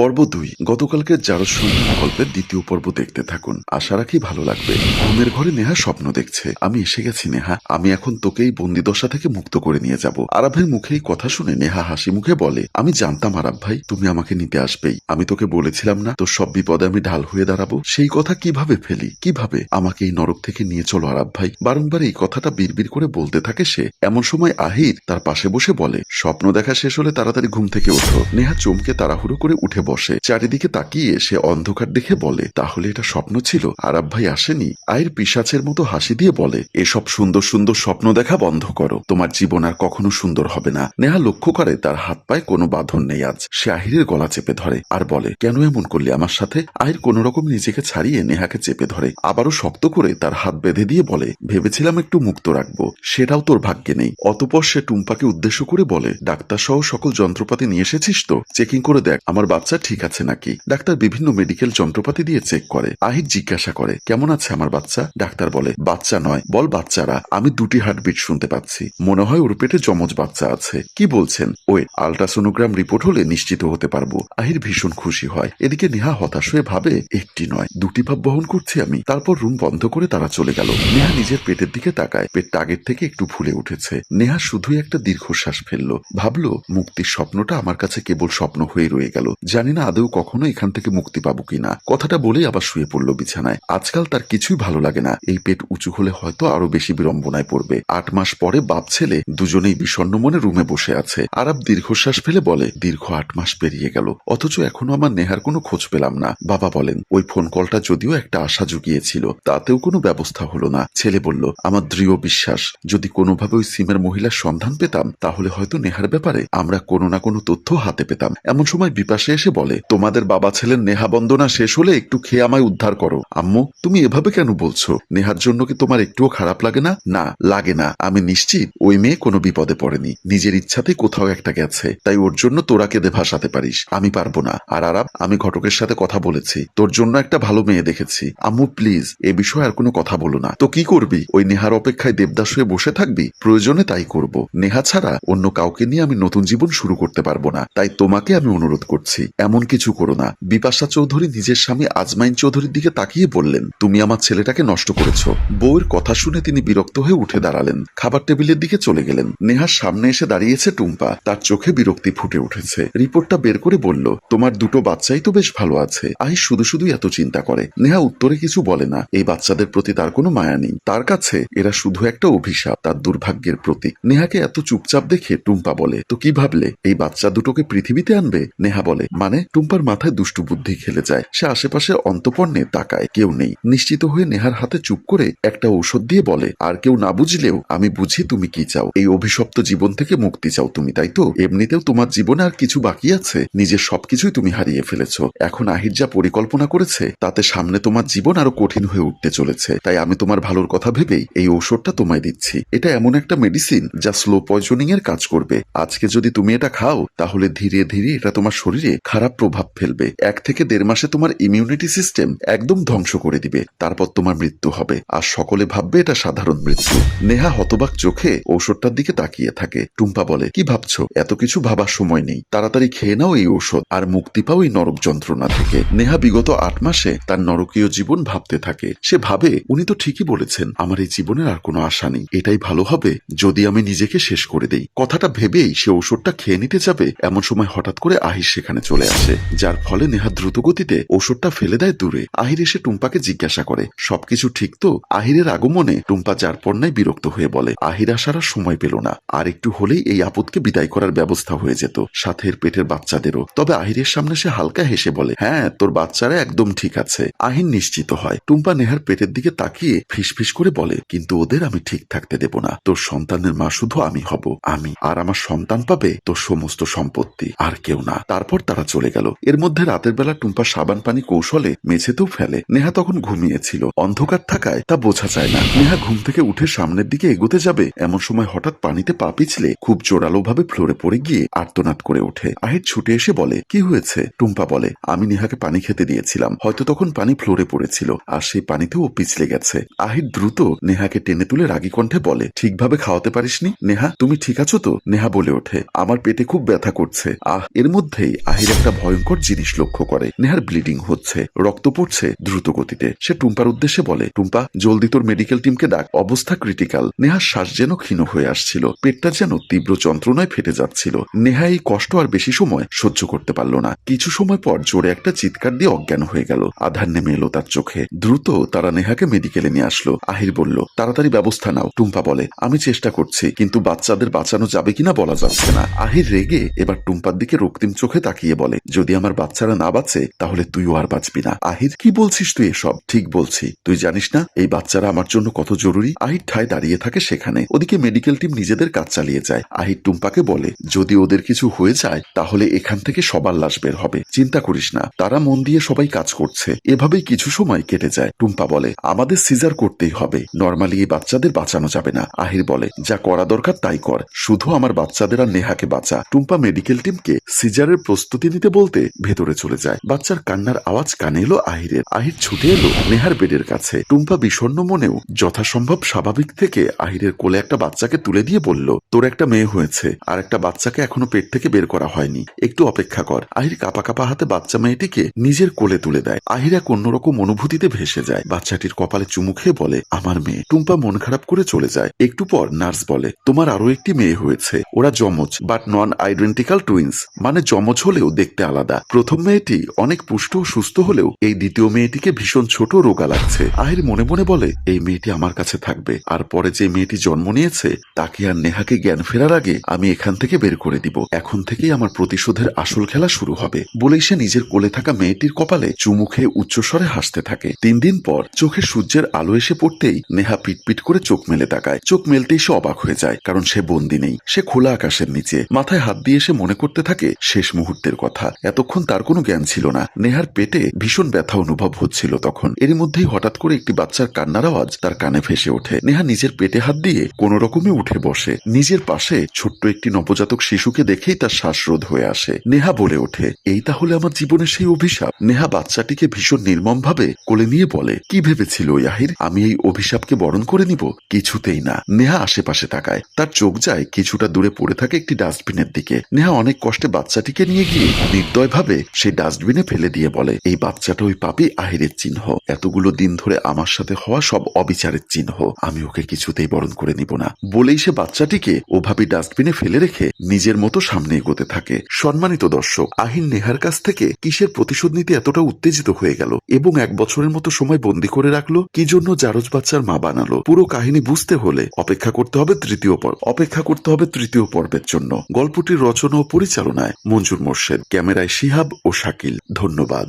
পর্ব দুই। গতকালকে জারদ সন্ধান গল্পের দ্বিতীয় পর্ব দেখতে থাকুন। আশা রাখি ভালো লাগবে। ঘুমের ঘরে নেহা স্বপ্ন দেখছে। আমি এসে গেছি, নেহা। আমি এখন তোকে এই বন্দিদশা থেকে মুক্ত করে নিয়ে যাব। আরাফের মুখে এই কথা শুনে নেহা হাসি মুখে বলে, আমি জানতাম আরাব ভাই, তুমি আমাকে নিতে আসবেই। আমি তোকে বলেছিলাম না, তোর সব বিপদে আমি ঢাল হয়ে দাঁড়াবো। সেই কথা কীভাবে ফেলি? কীভাবে? আমাকে এই নরক থেকে নিয়ে চলো আরাব ভাই। বারংবার এই কথাটা বিড়বিড় করে বলতে থাকে সে। এমন সময় আহির তার পাশে বসে বলে, স্বপ্ন দেখা শেষ হলে তাড়াতাড়ি ঘুম থেকে ওঠো। নেহা চমকে তাড়াহুড়ো করে উঠে বসে। চারিদিকে তাকিয়ে সে অন্ধকার দেখে বলে, তাহলে এটা স্বপ্ন ছিল। আরাব ভাই আসেনি। আয়ের পিসাচের মতো হাসি দিয়ে বলে, এসব সুন্দর সুন্দর স্বপ্ন দেখা বন্ধ করো। তোমার জীবন আর কখনো সুন্দর হবে না। নেহা লক্ষ্য করে তার হাত পায়ে কোনো বাঁধন নেই আজ। সে আহিরের গলা চেপে ধরে আর বলে, কেন এমন করলি আমার সাথে? আহির কোন রকম নিজেকে ছাড়িয়ে নেহাকে চেপে ধরে। আবারও শক্ত করে তার হাত বেঁধে দিয়ে বলে, ভেবেছিলাম একটু মুক্ত রাখব। সেটাও তোর ভাগ্যে নেই। অতপর সে টুম্পাকে উদ্দেশ্য করে বলে ডাক্তার সহ সকল যন্ত্রপাতি নিয়ে এসেছিস তো? চেকিং করে দেখ। আমার বাচ্চা ঠিক আছে নাকি? ডাক্তার বিভিন্ন মেডিকেল যন্ত্রপাতি দিয়ে চেক করে। আহির জিজ্ঞাসা করে, কেমন আছে আমার বাচ্চা? ডাক্তার বলে, বাচ্চা নয়। বল বাচ্চারা, আমি দুটি হার্টবিট শুনতে পাচ্ছি। মনে হয় ওর পেটে যমজ বাচ্চা আছে। কি বলছেন? ওই আলট্রাসোনোগ্রাম রিপোর্ট হলে নিশ্চিত হতে পারব। আহির ভীষণ খুশি হয়। এদিকে নেহা হতাশ হয়ে ভাবে, একটি নয়, দুটি ভাব বহন করছি আমি। তারপর রুম বন্ধ করে তারা চলে গেল। নেহা নিজের পেটের দিকে তাকায়। পেটটা আগের থেকে একটু ফুলে উঠেছে। নেহা শুধুই একটা দীর্ঘশ্বাস ফেলল। ভাবলো, মুক্তির স্বপ্নটা আমার কাছে কেবল স্বপ্ন হয়ে রয়ে গেল। জানি না আদৌ কখনো এখান থেকে মুক্তি পাবো কিনা। কথাটা বলেই আবার শুয়ে পড়ল বিছানায়। আজকাল তার কিছুই ভালো লাগে না। এই পেট উঁচু হলে হয়তো আরও বেশি বিড়ম্বনায় পড়বে। আট মাস পরে বাপ ছেলে দুজনেই বিষণ্ণ মনে রুমে বসে আছে। আরব দীর্ঘশ্বাস ফেলে বলে, দীর্ঘ আট মাস পেরিয়ে গেল। অথচ এখনও আমার নেহার কোনো খোঁজ পেলাম না। বাবা বলেন, ওই ফোন কলটা যদিও একটা আশা জুগিয়েছিল, তাতেও কোনো ব্যবস্থা হলো না। ছেলে বলল, আমার দৃঢ় বিশ্বাস, যদি কোনোভাবে ওই সিমের মহিলার সন্ধান পেতাম, তাহলে হয়তো নেহার ব্যাপারে আমরা কোনো না কোনো তথ্য হাতে পেতাম। এমন সময় বিপাশে এসে বলে, তোমাদের বাবা ছেলের নেহা বন্দনা, শেষ হলে একটু খেয়ে আমায় উদ্ধার করো। আম্মু, তুমি এভাবে কেন বলছো? নেহার জন্য কি তোমার একটুও খারাপ লাগে না? না, লাগে না। আমি নিশ্চিত ওই মেয়ে কোনো বিপদে পড়েনি। নিজের ইচ্ছাতেই কোথাও একটা গেছে। তাই ওর জন্য তোরা কেঁদে ভাসাতে পারিস। আমি পারব না। আর আরাব আমি ঘটকের সাথে কথা বলেছি। তোর জন্য একটা ভালো মেয়ে দেখেছি। আম্মু, প্লিজ, এ বিষয়ে আর কোনো কথা বলো না। তো কি করবি? ওই নেহার অপেক্ষায় দেবদাস হয়ে বসে থাকবি? প্রয়োজনে তাই করব। নেহা ছাড়া অন্য কাউকে নিয়ে আমি নতুন জীবন শুরু করতে পারব না। তাই তোমাকে আমি অনুরোধ করছি। এমন কিছু করো না। বিপাশা চৌধুরী নিজের স্বামী আজমাইন চৌধুরীর দিকে তাকিয়ে বললেন, তুমি আমার ছেলেটাকে নষ্ট করেছ। বউয়ের কথা শুনে তিনি বিরক্ত হয়ে উঠে দাঁড়ালেন। খাবার টেবিলের দিকে চলে গেলেন। নেহার সামনে এসে দাঁড়িয়েছে টুম্পা। তার চোখে বিরক্তি ফুটে উঠেছে। রিপোর্টটা বের করে বলল, তোমার দুটো বাচ্চাই তো বেশ ভালো আছে। আহি শুধু শুধু এত চিন্তা করে। নেহা উত্তরে কিছু বলে না। এই বাচ্চাদের প্রতি তার কোনো মায়া নেই। তার কাছে এরা শুধু একটা অভিশাপ, তার দুর্ভাগ্যের প্রতীক। নেহাকে এত চুপচাপ দেখে টুম্পা বলে, তো কি ভাবলে? এই বাচ্চা দুটোকে পৃথিবীতে আনবে? নেহা বলে মানে টুম্পার মাথায় দুষ্টু বুদ্ধি খেলে যায়। সে আশেপাশে অন্তপর্ণে তাকায়, কেউ নেই। নিশ্চিত হয়ে নেহার হাতে চুপ করে একটা ঔষধ দিয়ে বলে, আর কেউ না বুঝলেও আমি বুঝি তুমি কি চাও। এই অভিশপ্ত জীবন থেকে মুক্তি চাও তুমি, তাই তো? এমনিতেও তোমার জীবনে আর কিছু বাকি আছে। নিজের সবকিছুই তুমি হারিয়ে ফেলেছো। এখন আহির যা পরিকল্পনা করেছে, তাতে সামনে তোমার জীবন আরও কঠিন হয়ে উঠতে চলেছে। তাই আমি তোমার ভালোর কথা ভেবেই এই ঔষধটা তোমায় দিচ্ছি। এটা এমন একটা মেডিসিন যা স্লো পয়জনিং এর কাজ করবে। আজকে যদি তুমি এটা খাও, তাহলে ধীরে ধীরে এটা তোমার শরীরে খারাপ প্রভাব ফেলবে। এক থেকে দেড় মাসে তোমার ইমিউনিটি সিস্টেম একদম ধ্বংস করে দিবে। তারপর তোমার মৃত্যু হবে। আর সকলে ভাববে এটা সাধারণ মৃত্যু। নেহা হতবাক চোখে ঔষধটার দিকে তাকিয়ে থাকে। টুম্পা বলে, কি ভাবছ? এত কিছু ভাবার সময় নেই। তাড়াতাড়ি খেয়ে নাও এই ঔষধ আর মুক্তি পাও এই নরক যন্ত্রণা থেকে। নেহা বিগত আট মাসে তার নরকীয় জীবন ভাবতে থাকে। সে ভাবে, উনি তো ঠিকই বলেছেন, আমার এই জীবনের আর কোনো আশা নেই। এটাই ভালো হবে যদি আমি নিজেকে শেষ করে দেই। কথাটা ভেবেই সে ঔষধটা খেয়ে নিতে যাবে। এমন সময় হঠাৎ করে আহিস সেখানে চলে আসে, যার ফলে নেহা দ্রুত গতিতে ঔষধটা ফেলে দেয় দূরে। আহির এসে টুম্পাকে জিজ্ঞাসা করে, সবকিছু ঠিক তো? আহিরের আগমনে টুম্পা যার পণ্যায় বিরক্ত হয়ে বলে, আহির আসার সময় পেল না। আর একটু হলেই এই আপদকে বিদায় করার ব্যবস্থা হয়ে যেত, সাথে পেটের বাচ্চাদেরও। তবে আহিরের সামনে সে হালকা হেসে বলে হ্যাঁ তোর বাচ্চারা একদম ঠিক আছে। আহির নিশ্চিত হয়। টুম্পা নেহার পেটের দিকে তাকিয়ে ফিসফিস করে বলে, কিন্তু ওদের আমি ঠিক থাকতে দেব না। তোর সন্তানের মা শুধু আমি হব, আমি। আর আমার সন্তান পাবে তোর সমস্ত সম্পত্তি, আর কেউ না। তারপর তারা গেল। এর মধ্যে রাতের বেলা টুম্পা সাবান পানি কৌশলে মেঝেতেও ফেলে। নেহা তখন ঘুমিয়েছিল। অন্ধকার থাকায় তা বোঝা যায় না। নেহা ঘুম থেকে উঠে সামনের দিকে এগোতে যাবে। এমন সময় হঠাৎ পানিতে পা পিছলে খুব জোরালো ভাবে ফ্লোরে পড়ে গিয়ে আর্তনাদ করে ওঠে। আহির ছুটে এসে বলে, কি হয়েছে? টুম্পা বলে, আমি নেহাকে পানি খেতে দিয়েছিলাম। হয়তো তখন পানি ফ্লোরে পড়েছিল, আর সেই পানিতেও ও পিছলে গেছে। আহির দ্রুত নেহাকে টেনে তুলে রাগী কণ্ঠে বলে, ঠিকভাবে খাওয়াতে পারিসনি? নেহা, তুমি ঠিক আছো তো? নেহা বলে ওঠে, আমার পেটে খুব ব্যথা করছে। আহ, এর মধ্যেই আহির একটা একটা ভয়ঙ্কর জিনিস লক্ষ্য করে। নেহার ব্লিডিং হচ্ছে, রক্ত পড়ছে দ্রুত গতিতে সে টুম্পার উদ্দেশ্যে বলে, টুম্পা, জলদি তোর মেডিকেল টিমকে ডাক। অবস্থা ক্রিটিক্যাল। নেহার শ্বাস যেন ক্ষীণ হয়ে আসছিল। পেটটা যেন তীব্র যন্ত্রণায় ফেটে যাচ্ছিল। নেহা এই কষ্ট আর বেশি সময় সহ্য করতে পারল না। কিছু সময় পর জোরে একটা চিৎকার দিয়ে অজ্ঞান হয়ে গেল। আধার নেমে এলো তার চোখে। দ্রুত তারা নেহাকে মেডিকেলে নিয়ে আসলো। আহির বলল, তাড়াতাড়ি ব্যবস্থা নাও। টুম্পা বলে, আমি চেষ্টা করছি, কিন্তু বাচ্চাদের বাঁচানো যাবে কিনা বলা যাচ্ছে না। আহির রেগে এবার টুম্পার দিকে রক্তিম চোখে তাকিয়ে বলে যদি আমার বাচ্চারা না বাঁচে, তাহলে তুইও আর বাঁচবি না। আহির, কি বলছিস তুই এসব? ঠিক বলছি। তুই জানিস না, এই বাচ্চারা আমার জন্য কত জরুরি? আহির ঠায় দাঁড়িয়ে থাকে সেখানে। ওদিকে মেডিকেল টিম নিজেদের কাজ চালিয়ে যায়। আহির টুম্পাকে বলে, যদি ওদের কিছু হয়ে যায়, তাহলে এখান থেকে সবার লাশ বের হবে। চিন্তা করিস না, তারা মন দিয়ে সবাই কাজ করছে। এভাবেই কিছু সময় কেটে যায়। টুম্পা বলে, আমাদের সিজার করতেই হবে। নর্মালি এই বাচ্চাদের বাঁচানো যাবে না। আহির বলে, যা করা দরকার তাই কর। শুধু আমার বাচ্চাদের আর নেহাকে বাঁচা। টুম্পা মেডিকেল টিমকে সিজারের প্রস্তুতি নিতে বলতে ভেতরে চলে যায়। বাচ্চার কান্নার আওয়াজ কানে এলো আহিরের। আহির ছুটে এলো নেহার বেডের কাছে। টুম্পা বিষণ্ণ মনেও যথাসম্ভব স্বাভাবিক থেকে আহিরের কোলে একটা বাচ্চাকে তুলে দিয়ে বলল, তোর একটা মেয়ে হয়েছে, আর একটা বাচ্চাকে এখনও পেট থেকে বের করা হয়নি। একটু অপেক্ষা কর। আহির কাপা কাপা হাতে বাচ্চা মেয়েটিকে নিজের কোলে তুলে দেয়। আহির এক অন্যরকম অনুভূতিতে ভেসে যায়। বাচ্চাটির কপালে চুমু খেয়ে বলে, আমার মেয়ে। টুম্পা মন খারাপ করে চলে যায়। একটু পর নার্স বলে, তোমার আরও একটি মেয়ে হয়েছে। ওরা যমজ, বাট নন আইডেন্টিক্যাল টুইন্স। মানে যমজ হলেও দেখতে আলাদা প্রথম মেয়েটি অনেক পুষ্ট ও সুস্থ হলেও এই দ্বিতীয় মেয়েটিকে ভীষণ ছোট রোগা লাগছে। আহির মনে মনে বলে, এই মেয়েটি আমার কাছে থাকবে। আর পরে যে মেয়েটি জন্ম নিয়েছে, তাকে আর নেহাকে জ্ঞান ফেরার আগে আমি এখান থেকে বের করে দিব। এখন থেকেই আমার প্রতিশোধের আসল খেলা শুরু হবে। বলেই সে নিজের কোলে থাকা মেয়েটির কপালে চুমু খেয়ে উচ্চস্বরে হাসতে থাকে। তিন দিন পর চোখে সূর্যের আলো এসে পড়তেই নেহা পিটপিট করে চোখ মেলে তাকায়। চোখ মেলতেই সে অবাক হয়ে যায়, কারণ সে বন্দি নেই। সে খোলা আকাশের নিচে, মাথায় হাত দিয়ে সে মনে করতে থাকে শেষ মুহূর্তের কথা। এতক্ষণ তার কোনো জ্ঞান ছিল না। নেহার পেটে ভীষণ ব্যথা অনুভব হচ্ছিল তখন। এর মধ্যেই হঠাৎ করে একটি বাচ্চার কান্নার আওয়াজ তার কানে ভেসে ওঠে। নেহা নিজের পেটে হাত দিয়ে কোন রকমে উঠে বসে। নিজের পাশে ছোট্ট একটি নবজাতক শিশুকে দেখেই তার শ্বাসরোধ হয়ে আসে। নেহা বলে ওঠে, এই তাহলে আমার জীবনের সেই অভিশাপ? নেহা বাচ্চাটিকে ভীষণ নির্মম ভাবে কোলে নিয়ে বলে, কি ভেবেছিল ইয়াহির? আমি এই অভিশাপকে বরণ করে নিব? কিছুতেই না। নেহা আশেপাশে তাকায়। তার চোখ যায় কিছুটা দূরে পড়ে থাকে একটি ডাস্টবিনের দিকে। নেহা অনেক কষ্টে বাচ্চাটিকে নিয়ে গিয়ে নির্দয়ভাবে সেই ডাস্টবিনে ফেলে দিয়ে বলে, এই বাচ্চাটা ওই পাপি আহিরের চিহ্ন। এতগুলো দিন ধরে আমার সাথে হওয়া সব অবিচারের চিহ্ন। আমি ওকে কিছুতেই বরণ করে নিব না। বলেই সে বাচ্চাটিকে ওভাবে ডাস্টবিনে ফেলে রেখে নিজের মতো সামনে এগোতে থাকে। সম্মানিত দর্শক আহিন নেহার কাছ থেকে কিসের প্রতিশোধ নিতে এতটা উত্তেজিত হয়ে গেল এবং এক বছরের মতো সময় বন্দি করে রাখল? কি জন্য জারজ বাচ্চার মা বানালো? পুরো কাহিনী বুঝতে হলে অপেক্ষা করতে হবে তৃতীয় পর্ব অপেক্ষা করতে হবে তৃতীয় পর্বের জন্য। গল্পটির রচনা ও পরিচালনায় মঞ্জুর মোর্শেদ। ক্যামেরায় শিহাব ও শাকিল। ধন্যবাদ।